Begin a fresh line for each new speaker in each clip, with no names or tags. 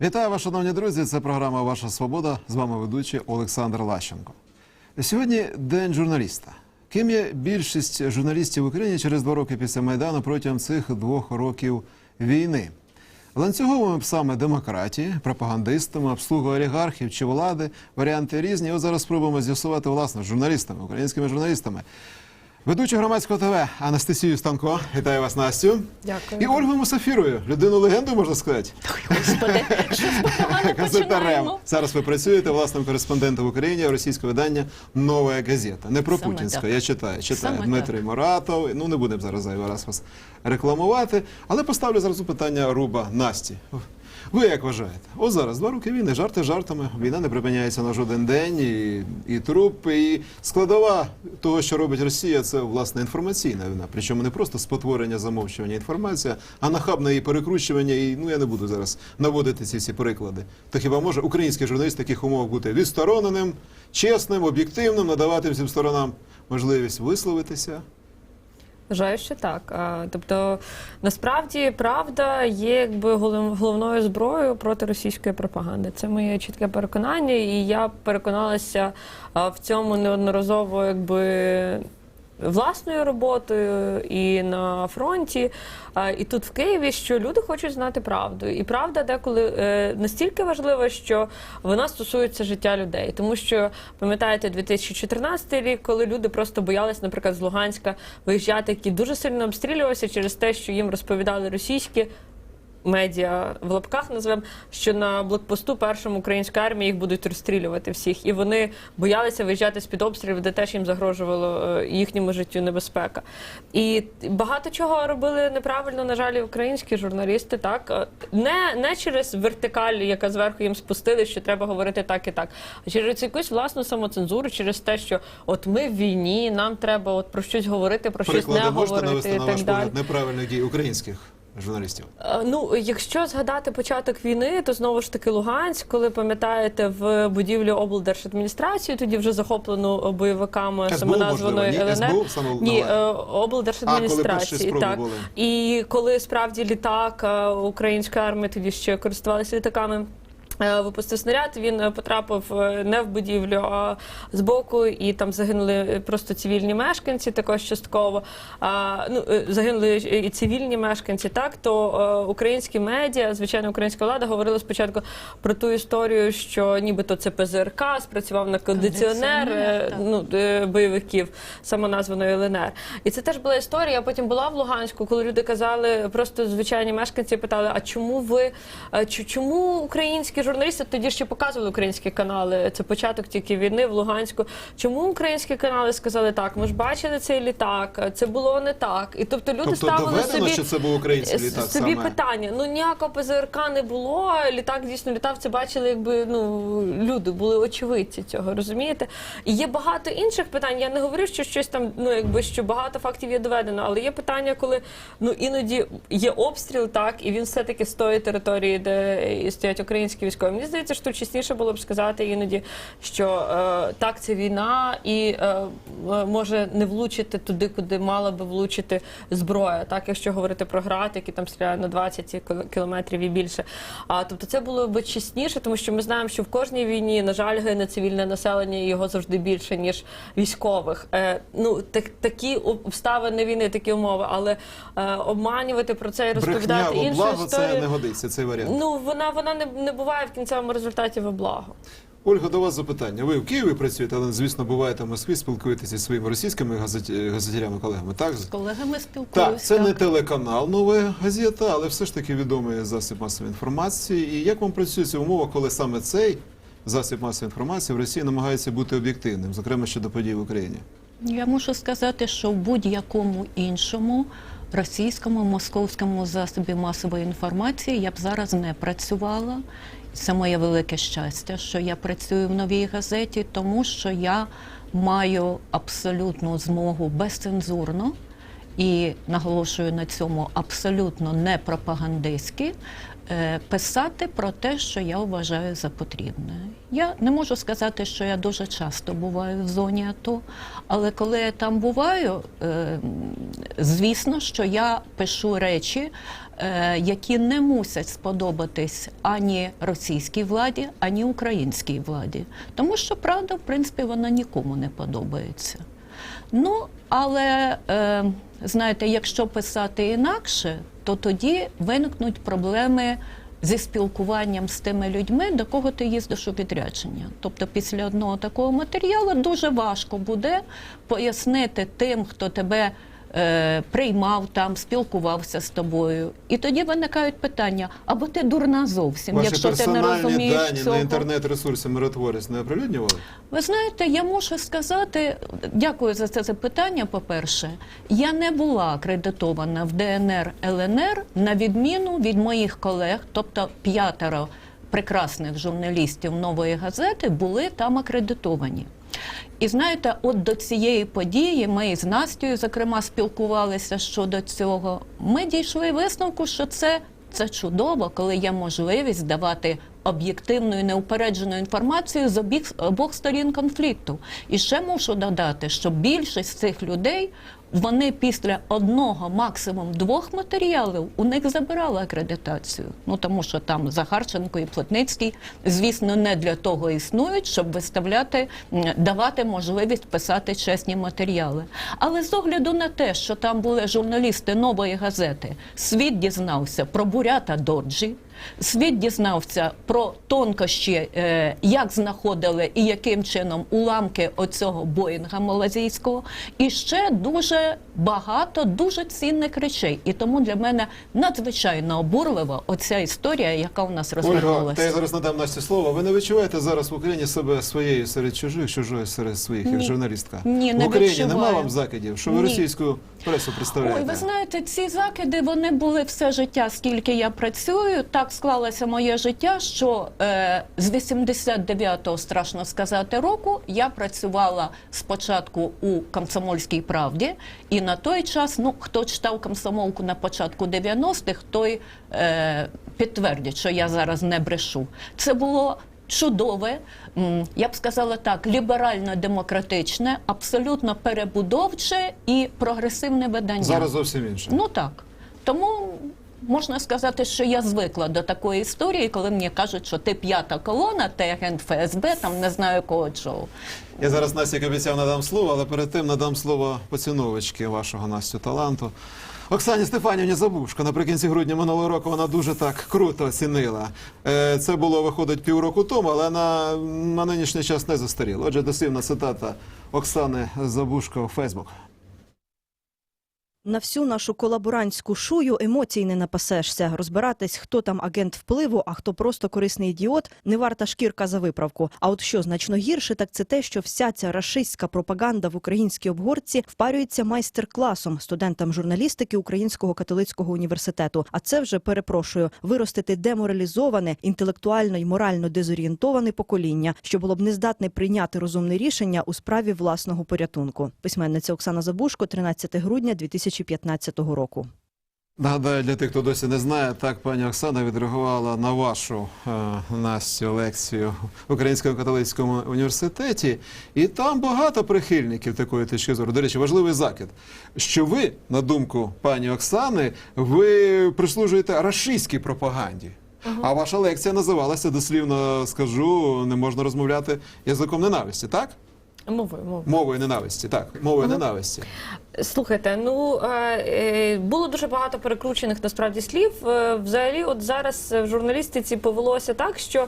Вітаю вас, шановні друзі. Це програма Ваша Свобода. З вами ведучий Олександр Лащенко. Сьогодні день журналіста. Ким є більшість журналістів в Україні через два роки після майдану протягом цих двох років війни? Ланцюговими псами демократії, пропагандистами, обслугою олігархів чи влади варіанти різні. От зараз спробуємо з'ясувати власне журналістами, українськими журналістами. Ведуча громадського ТВ Анастасію Станко. Вітаю вас, Настю.
Дякую.
І Ольгу Мусафірою, людину легенду, можна сказати.
Господи, починаємо?
Зараз ви працюєте власним кореспондентом в Україні російського видання Нова газета. Не про Путінська. Я читаю. Читаю
Саме
Дмитрий Моратов. Ну не будемо зараз зайвий раз вас рекламувати. Але поставлю зразу питання Руба Насті. Ви як вважаєте? От зараз два роки війни, жарти жартами. Війна не припиняється на жоден день, і, і трупи, і складова того, що робить Росія, це власне інформаційна війна. Причому не просто спотворення замовчування інформації, а нахабне її перекручування. І ну я не буду зараз наводити ці всі приклади. То хіба може український журналіст в таких умовах бути відстороненим, чесним, об'єктивним, надавати всім сторонам можливість висловитися?
Вважаю, що так. Тобто, насправді правда є якби голов- головною зброєю проти російської пропаганди. Це моє чітке переконання, і я переконалася в цьому неодноразово, якби. Власною роботою і на фронті, і тут в Києві, що люди хочуть знати правду. І правда деколи е, настільки важлива, що вона стосується життя людей. Тому що пам'ятаєте, 2014 рік, коли люди просто боялись, наприклад, з Луганська виїжджати, які дуже сильно обстрілювалися через те, що їм розповідали російські. Медіа в лапках назвемо, що на блокпосту першому української армії їх будуть розстрілювати всіх, і вони боялися виїжджати з під обстрілів, де теж їм загрожувало е, їхньому життю небезпека. І багато чого робили неправильно, на жаль, українські журналісти. Так Е, не, не через вертикаль, яка зверху їм спустили, що треба говорити так і так, а через якусь власну самоцензуру, через те, що от ми в війні, нам треба от про щось говорити, про щось
Приклади
не
можете
говорити
навести
і
на
так
ваш
далі.
погляд неправильних дій українських журналістів?
Е, Ну, якщо згадати початок війни, то знову ж таки Луганськ, коли пам'ятаєте, в будівлі облдержадміністрації, тоді вже захоплену бойовиками
СБУ,
самоназваної
можливо, ні?
ЛНР.
СБУ саме
Ні, е, облдержадміністрації. так.
були.
І коли справді літак е, української армії тоді ще користувалися літаками. Е, Випустив снаряд, він е, потрапив е, не в будівлю, а збоку, і там загинули просто цивільні мешканці, також частково. А, ну, загинули і цивільні мешканці. Так то українські медіа, звичайно, українська влада говорила спочатку про ту історію, що нібито це ПЗРК спрацював на кондиціонер
Кондиціонер,
ну, бойовиків самоназваної ЛНР. І це теж була історія. Я потім була в Луганську, коли люди казали, просто звичайні мешканці питали: а чому ви чому українські журналісти тоді ще показували українські канали? Це початок тільки війни в Луганську. Чому українські канали сказали так? Ми ж бачили цей літак, це було не так. І тобто люди
Тобто
ставили
доведено,
собі
що це був український літак
собі
саме?
питання. Ну ніякого ПЗРК не було. Літак дійсно літав. Це бачили, якби ну люди були очевидці цього, розумієте? І є багато інших питань. Я не говорю, що щось там, ну якби що багато фактів є доведено, але є питання, коли ну іноді є обстріл, так і він все таки з тої території, де стоять українські військові. Мені здається, що тут чесніше було б сказати іноді, що е, так це війна, і е, е, може не влучити туди, куди мала би влучити зброя. Так, якщо говорити про град, які там стріляють на 20 кілометрів і більше. А тобто це було б чесніше, тому що ми знаємо, що в кожній війні, на жаль, гине цивільне населення, і його завжди більше ніж військових. Е, ну так такі обставини війни, такі умови, але е, обманювати про це і розповідати історію.
це не годиться, цей варіант.
Ну вона вона не, не буває в кінцевому результаті во благо.
Ольга, до вас запитання. Ви в Києві працюєте, але звісно буваєте в Москві, спілкуєтеся зі своїми російськими газеті- газетярями, колегами. Так
З колегами спілкуюся.
Так, це не телеканал нова газета, але все ж таки відомий засіб масової інформації. І як вам працюється умова, коли саме цей засіб масової інформації в Росії намагається бути об'єктивним, зокрема щодо подій в Україні?
Я можу сказати, що в будь-якому іншому російському московському засобі масової інформації я б зараз не працювала. Це моє велике щастя, що я працюю в новій газеті, тому що я маю абсолютну змогу безцензурно і наголошую на цьому абсолютно не пропагандистські, е, писати про те, що я вважаю за потрібне. Я не можу сказати, що я дуже часто буваю в зоні АТО, але коли я там буваю, е, звісно, що я пишу речі, е, які не мусять сподобатись ані російській владі, ані українській владі. Тому що правда, в принципі, вона нікому не подобається. Ну, але е, знаєте, якщо писати інакше, то тоді виникнуть проблеми зі спілкуванням з тими людьми, до кого ти їздиш у відрядження. Тобто, після одного такого матеріалу дуже важко буде пояснити тим, хто тебе. Е, Приймав там, спілкувався з тобою, і тоді виникають питання: або ти дурна зовсім,
Ваші
якщо ти не розумієш
дані
цього.
на інтернет-ресурсі миротворець не оприлюднювали?
Ви знаєте, я можу сказати, дякую за це запитання. По-перше, я не була акредитована в ДНР ЛНР на відміну від моїх колег, тобто п'ятеро прекрасних журналістів нової газети були там акредитовані. І знаєте, от до цієї події ми із Настю, зокрема, спілкувалися щодо цього. Ми дійшли висновку, що це, це чудово, коли є можливість давати об'єктивну і неупереджену інформацію з обіх, обох сторін конфлікту. І ще мушу додати, що більшість цих людей вони після одного, максимум двох матеріалів у них забирали акредитацію. Ну тому що там Захарченко і Плотницький, звісно, не для того існують, щоб виставляти, давати можливість писати чесні матеріали. Але з огляду на те, що там були журналісти нової газети, світ дізнався про бурята Доджі. Світ дізнався про тонкощі, е, як знаходили і яким чином уламки оцього Боїнга малазійського, і ще дуже багато дуже цінних речей. І тому для мене надзвичайно обурлива оця історія, яка у нас
Ольга, та я зараз надам Насті слово. Ви не відчуваєте зараз в Україні себе своєю серед чужих, чужою серед своїх, як
Ні.
журналістка?
Ні, не
в Україні
відчуваю.
нема вам закидів, що ви
Ні.
російську пресу представляєте?
Ой, ви знаєте, ці закиди вони були все життя, скільки я працюю. Так склалося моє життя, що е, з 89-го, страшно сказати, року я працювала спочатку у комсомольській правді, і на той час, ну хто читав комсомолку на початку 90-х, той е, підтвердить, що я зараз не брешу. Це було. Чудове, я б сказала так, ліберально-демократичне, абсолютно перебудовче і прогресивне видання.
Зараз зовсім інше.
Ну так. Тому можна сказати, що я звикла до такої історії, коли мені кажуть, що ти п'ята колона, ти агент ФСБ, там не знаю кого чого.
Я зараз Насті, як обіцяв, надам слово, але перед тим надам слово поціновички вашого Настю таланту. Оксані Стефанівні Забушко. Наприкінці грудня минулого року вона дуже так круто оцінила. Е, Це було, виходить, півроку тому, але на, на нинішній час не застаріло. Отже, дослівна цитата Оксани Забушко у Фейсбук.
На всю нашу колаборантську шую емоцій не напасешся. Розбиратись, хто там агент впливу, а хто просто корисний ідіот, не варта шкірка за виправку. А от що значно гірше, так це те, що вся ця рашистська пропаганда в українській обгорці впарюється майстер-класом студентам журналістики Українського католицького університету. А це вже перепрошую виростити деморалізоване, інтелектуально й морально дезорієнтоване покоління, що було б не здатне прийняти розумне рішення у справі власного порятунку. Письменниця Оксана Забушко, 13 грудня 2015 року.
Нагадаю, для тих, хто досі не знає, так пані Оксана відреагувала на вашу е, Настю лекцію в Українському католицькому університеті, і там багато прихильників такої точки зору. До речі, важливий закид, що ви, на думку пані Оксани, ви прислужуєте рашистській пропаганді. А ваша лекція називалася дослівно скажу, не можна розмовляти язиком ненависті, так?
Мовою, мовою.
Мовою ненависті, так, мовою ненависті.
Слухайте, ну е, е, було дуже багато перекручених насправді слів. Е, Взагалі, от зараз в журналістиці повелося так, що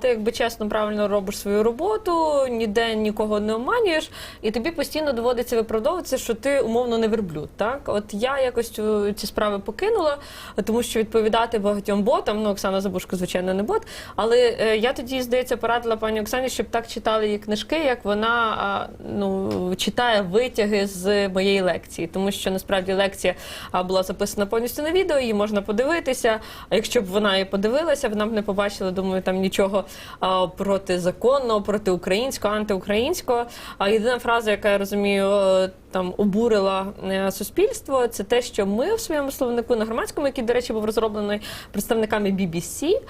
ти якби чесно правильно робиш свою роботу, ніде нікого не обманюєш, і тобі постійно доводиться виправдовуватися, що ти умовно не верблюд. Так, от я якось ці справи покинула, тому що відповідати багатьом ботам, ну Оксана Забушко, звичайно, не бот. Але я тоді, здається, порадила пані Оксані, щоб так читали її книжки, як вона ну, читає витяги з моєї лекції, тому що насправді лекція була записана повністю на відео, її можна подивитися. А якщо б вона і подивилася, вона б не побачила, думаю, там нічого протизаконного, протиукраїнського, антиукраїнського. А єдина фраза, яка я розумію. Там обурила е, суспільство, це те, що ми в своєму словнику на громадському, який, до речі, був розроблений представниками BBC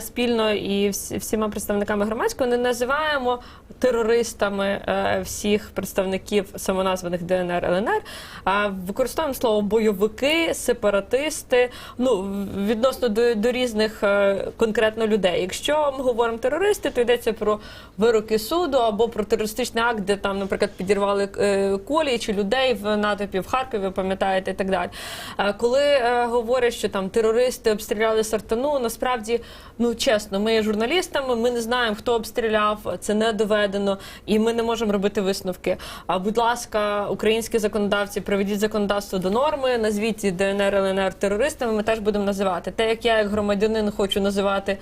спільно і всіма представниками громадського, не називаємо терористами е, всіх представників самоназваних ДНР ЛНР, а використовуємо слово бойовики, сепаратисти. Ну відносно до, до різних е, конкретно людей. Якщо ми говоримо терористи, то йдеться про вироки суду або про терористичний акт, де там, наприклад, підірвали колії чи людей в натовпі в Харкові, пам'ятаєте, і так далі. Е, коли е, говорять, що там терористи обстріляли Сартану, насправді, ну чесно, ми є журналістами, ми не знаємо, хто обстріляв, це не доведено, і ми не можемо робити висновки. А будь ласка, українські законодавці, приведіть законодавство до норми, назвіть ДНР ЛНР терористами. Ми теж будемо називати. Те, як я, як громадянин, хочу називати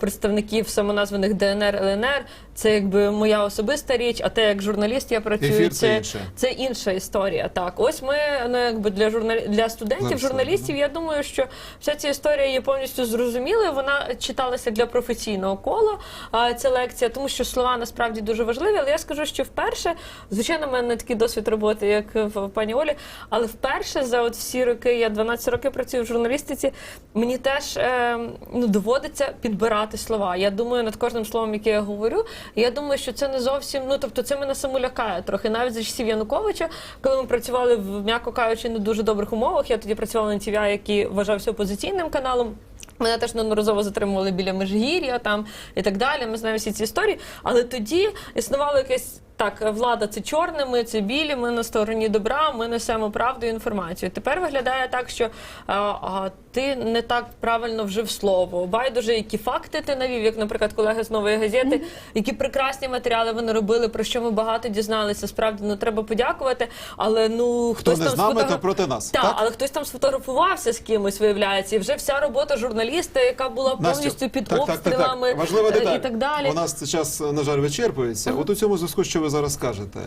представників самоназваних ДНР ЛНР, це якби моя особиста річ. А те, як журналіст я працюю,
Ефір це
це,
інше.
це інша історія. Так, ось ми ну якби для журналі... для студентів, журналістів. Я думаю, що вся ця історія є повністю зрозумілою. Вона читалася для професійного кола. А ця лекція, тому що слова насправді дуже важливі. Але я скажу, що вперше, звичайно, в мене такий досвід роботи, як в пані Олі, але вперше за от всі роки, я 12 років працюю в журналістиці. Мені теж е, ну доводиться підбирати слова. Я думаю над кожним словом, яке я говорю. Я думаю, що це не зовсім. Ну тобто, це мене саму лякає трохи. Навіть за часів Януковича, коли ми працювали в м'яко кажучи, не дуже добрих умовах. Я тоді працювала на ТВ, який вважався опозиційним каналом. Мене теж неодноразово затримували біля Межгір'я там і так далі. Ми знаємо всі ці історії. Але тоді існувало якесь. Так, влада це чорне, ми це білі, ми на стороні добра, ми несемо правду і інформацію. Тепер виглядає так, що а, а, ти не так правильно вжив слово. Байдуже, які факти ти навів, як, наприклад, колеги з нової газети, які прекрасні матеріали вони робили, про що ми багато дізналися. Справді ну треба подякувати. Але ну
Хто
хтось
не
там
з нами,
сфотограф-
то проти нас.
Так,
Так?
але хтось там сфотографувався з кимось, виявляється, і вже вся робота журналіста, яка була
Настю,
повністю під
так, так, так, так.
обстрілами
Важлива
е,
деталь.
і так далі.
У нас час, на жаль, вичерпується. От у цьому зв'язку, що ви зараз кажете.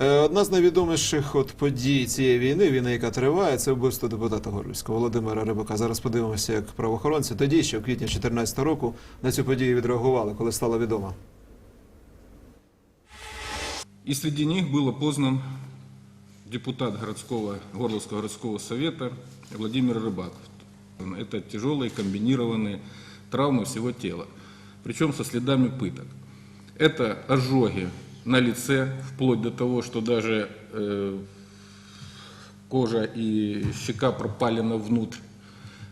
Е, Одна з найвідоміших от подій цієї війни, війни, яка триває, це вбивство депутата Горлівського Володимира Рибака. Зараз подивимося, як правоохоронці тоді, ще в квітні 2014 року, на цю подію відреагували, коли стало відомо.
И среди них был опознан депутат городского, Горловского городского совета Владимир Рыбак. Это тяжелые комбинированные травмы всего тела, причем со следами пыток. Это ожоги на лице, вплоть до того, что даже э, кожа и щека пропалена внутрь.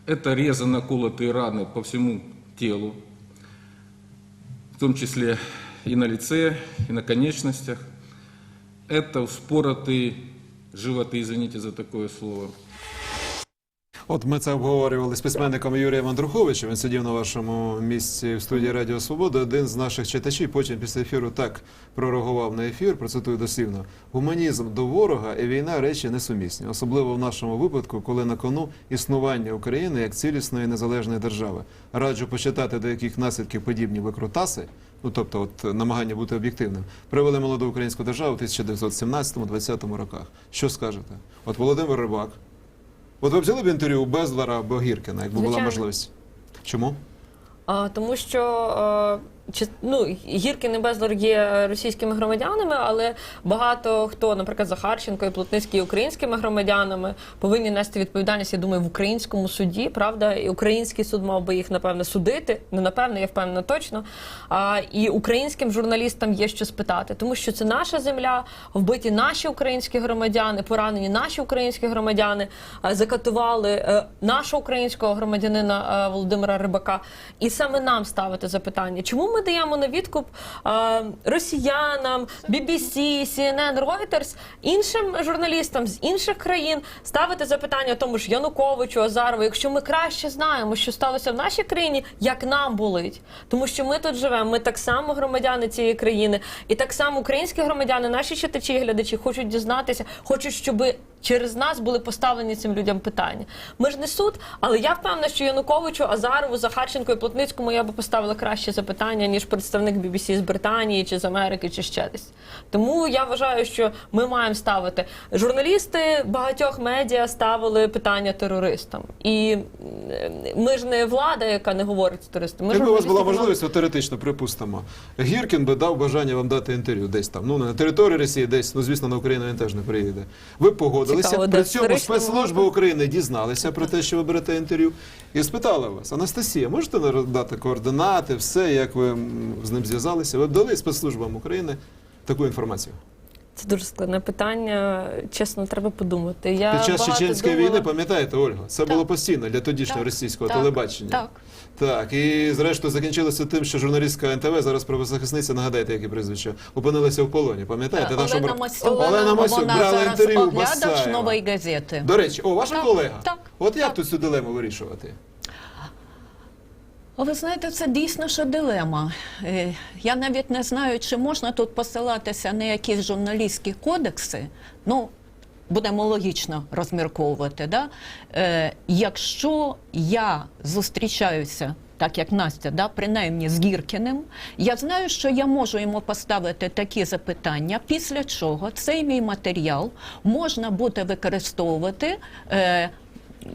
Это резано-колотые раны по всему телу, в том числе и на лице, и на конечностях. Это вспоротые животы, извините за такое слово.
От ми це обговорювали з письменником Юрієм Андруховичем. Він сидів на вашому місці в студії Радіо Свобода. Один з наших читачів потім після ефіру так пророгував на ефір. Процитую дослівно: гуманізм до ворога і війна речі несумісні, особливо в нашому випадку, коли на кону існування України як цілісної незалежної держави. Раджу почитати, до яких наслідків подібні викрутаси. Ну, тобто, от намагання бути об'єктивним, привели молоду українську державу в 1917-20 роках. Що скажете? От Володимир Рибак, От ви взяли б інтерв'ю Безлера або Гіркіна, якби була
Звичайно.
можливість. Чому?
А, тому що чи, ну, Гіркін і Безлер є російськими громадянами, але багато хто, наприклад, Захарченко і Плотницький українськими громадянами, повинні нести відповідальність, я думаю, в українському суді, правда, і український суд мав би їх напевне судити. Не напевне, я впевнена точно. А, і українським журналістам є що спитати, тому що це наша земля, вбиті наші українські громадяни, поранені наші українські громадяни, закатували е, нашого українського громадянина е, Володимира Рибака. І саме нам ставити запитання, чому ми даємо на відкуп е, росіянам, BBC, CNN, Reuters, іншим журналістам з інших країн ставити запитання тому ж Януковичу, Азарову, якщо ми краще знаємо, що сталося в нашій країні, як нам болить, тому що ми тут живемо, ми так само громадяни цієї країни, і так само українські громадяни, наші читачі і глядачі хочуть дізнатися, хочуть, щоб Через нас були поставлені цим людям питання. Ми ж не суд, але я впевнена, що Януковичу, Азарову, Захарченко і Плотницькому я би поставила краще запитання, ніж представник BBC з Британії чи з Америки, чи ще десь. Тому я вважаю, що ми маємо ставити. Журналісти багатьох медіа ставили питання терористам. І ми ж не влада, яка не говорить з терористами. Ми
Якби у вас була можливість, от теоретично припустимо, Гіркін би дав бажання вам дати інтерв'ю десь там. Ну на території Росії, десь, ну звісно, на Україну він теж не приїде. Ви погодилися.
Цікаво,
При цьому
історичному
спецслужби? України дізналися про те, що ви берете інтерв'ю, і спитали вас, Анастасія, можете дати координати, все, як ви з ним зв'язалися? Ви б дали спецслужбам України таку інформацію?
Це дуже складне питання. Чесно, треба подумати. Я
Під час
багато
чеченської
думала.
війни, пам'ятаєте, Ольга, це було постійно для тодішнього
Так,
російського
так,
телебачення.
так.
Так, і зрештою закінчилося тим, що журналістка НТВ, зараз правозахисниця, нагадайте, які прізвища, опинилися в полоні. Пам'ятаєте? Та,
Олена
бра-
Масюк,
Олена Масюк
вона
брала інтерв'ю
оглядач
Басаєва.
нової газети.
До речі, о, ваша
Так,
колега.
так,
От як
так.
тут цю дилему вирішувати?
Ви знаєте, це дійсно що дилема. Е, Я навіть не знаю, чи можна тут посилатися на якісь журналістські кодекси. Ну, будемо логічно розмірковувати. Да? Е, якщо я зустрічаюся, так як Настя, да, принаймні з Гіркіним, я знаю, що я можу йому поставити такі запитання, після чого цей мій матеріал можна буде використовувати. Е,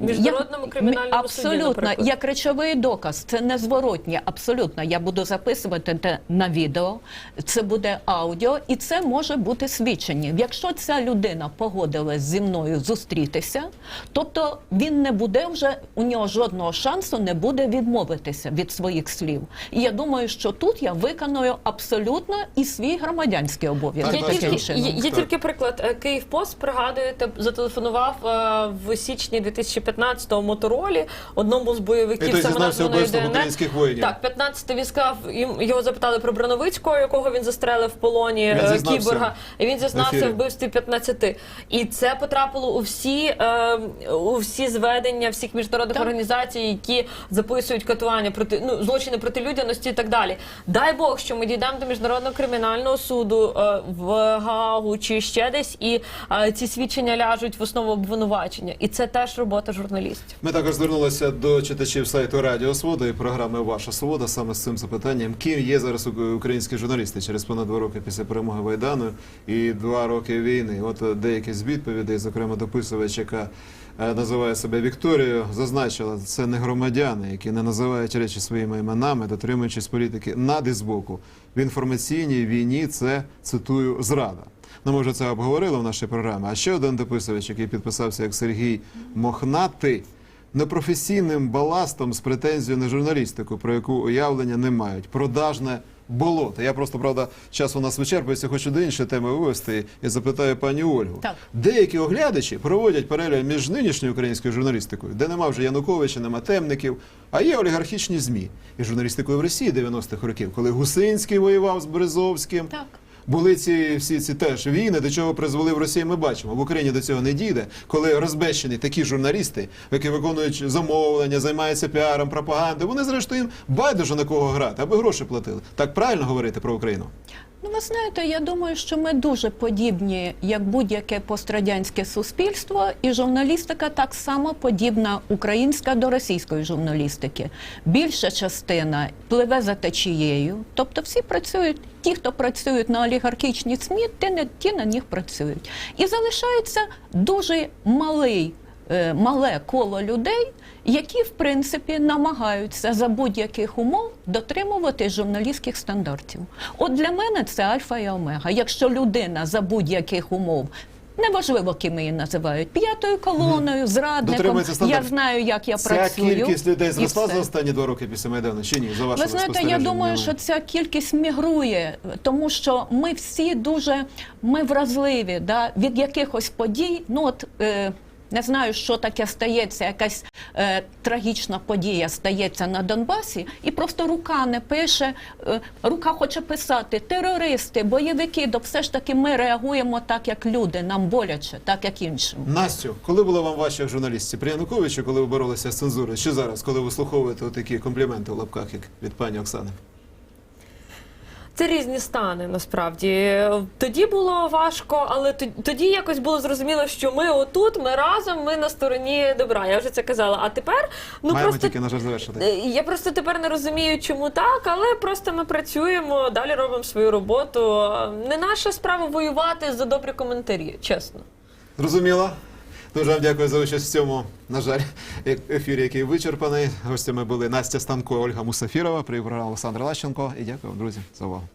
Міжнародному кримінальному суді,
абсолютно
наприклад.
як речовий доказ. Це незворотнє. Абсолютно. Я буду записувати те на відео, це буде аудіо, і це може бути свідчення. Якщо ця людина погодилась зі мною зустрітися, тобто він не буде вже у нього жодного шансу не буде відмовитися від своїх слів. І я думаю, що тут я виконую абсолютно і свій громадянський обов'язок.
Так,
тільки, є, є тільки приклад. Е, Київпост, пригадуєте, зателефонував е, в січні 2015-го Моторолі, одному з бойовиків самоназваної ДНР. Так, 15 він сказав, їм- його запитали про Броновицького, якого він застрелив в полоні
Він
е, кіборга. І він зізнався в вбивстві 15. І це потрапило у всі, е, у всі зведення всіх міжнародних
Так.
організацій, які записують катування проти ну, злочини проти людяності і так далі. Дай Бог, що ми дійдемо до міжнародного кримінального суду е, в Гаагу чи ще десь, і е, ці свідчення ляжуть в основу обвинувачення. І це теж робота журналістів.
Ми також звернулися до читачів сайту Радіо Свобода і програми Ваша Свобода саме з цим запитанням. Ким є зараз українські журналісти через понад два роки після перемоги Майдану і два роки війни? От деякі з відповідей, зокрема дописувач, яка називає себе Вікторією, зазначила, це не громадяни, які не називають речі своїми іменами, дотримуючись політики над і збоку. В інформаційній війні це цитую зрада. Ну, ми вже це обговорили в нашій програмі. А ще один дописувач, який підписався як Сергій Мохнатий, непрофесійним баластом з претензією на журналістику, про яку уявлення не мають. Продажне болото. Я просто правда час у нас вичерпується, хочу до іншої теми вивести і запитаю пані Ольгу.
Так.
Деякі оглядачі проводять паралель між нинішньою українською журналістикою, де нема вже Януковича, нема темників, а є олігархічні змі і журналістикою в Росії 90-х років, коли Гусинський воював з Березовським.
Так.
Були ці всі ці теж війни, до чого призвели в Росії. Ми бачимо в Україні до цього не дійде, коли розбещені такі журналісти, які виконують замовлення, займаються піаром, пропагандою. Вони зрештою їм байдуже на кого грати, аби гроші платили. Так правильно говорити про Україну.
Ну, ви знаєте, я думаю, що ми дуже подібні, як будь-яке пострадянське суспільство, і журналістика так само подібна українська до російської журналістики. Більша частина пливе за течією, тобто всі працюють. Ті, хто працюють на олігархічні СМІ, ті, на них працюють. І залишається дуже малий, мале коло людей, які в принципі намагаються за будь-яких умов дотримувати журналістських стандартів. От для мене це альфа і омега. Якщо людина за будь-яких умов. Неважливо, ким її називають п'ятою колоною, зрадником. Я знаю, як я
Ця
працюю.
кількість людей зросла за останні два роки після Майдану чи ні? За
Ви знаєте, я думаю, що ця кількість мігрує, тому що ми всі дуже ми вразливі да, від якихось подій. Ну от е, не знаю, що таке стається, якась е, трагічна подія стається на Донбасі, і просто рука не пише, е, рука хоче писати терористи, бойовики, то все ж таки ми реагуємо так, як люди, нам боляче, так як іншим.
Настю, коли було вам важче як? При Януковичі, коли ви боролися з цензурою? Чи зараз, коли ви слуховуєте такі компліменти в лапках, як від пані Оксани?
Це різні стани насправді. Тоді було важко, але тоді якось було зрозуміло, що ми отут, ми разом, ми на стороні добра. Я вже це казала. А тепер ну
Маємо
просто
тільки, на жаль, завершити.
Е, Я просто тепер не розумію, чому так, але просто ми працюємо, далі робимо свою роботу. Не наша справа воювати за добрі коментарі, чесно.
Зрозуміло. Дуже вам дякую за участь в цьому, на жаль, е- ефірі, який вичерпаний. Гостями були Настя Станко, Ольга Мусафірова, при програмі Олександр Лащенко. І дякую вам, друзі, за увагу.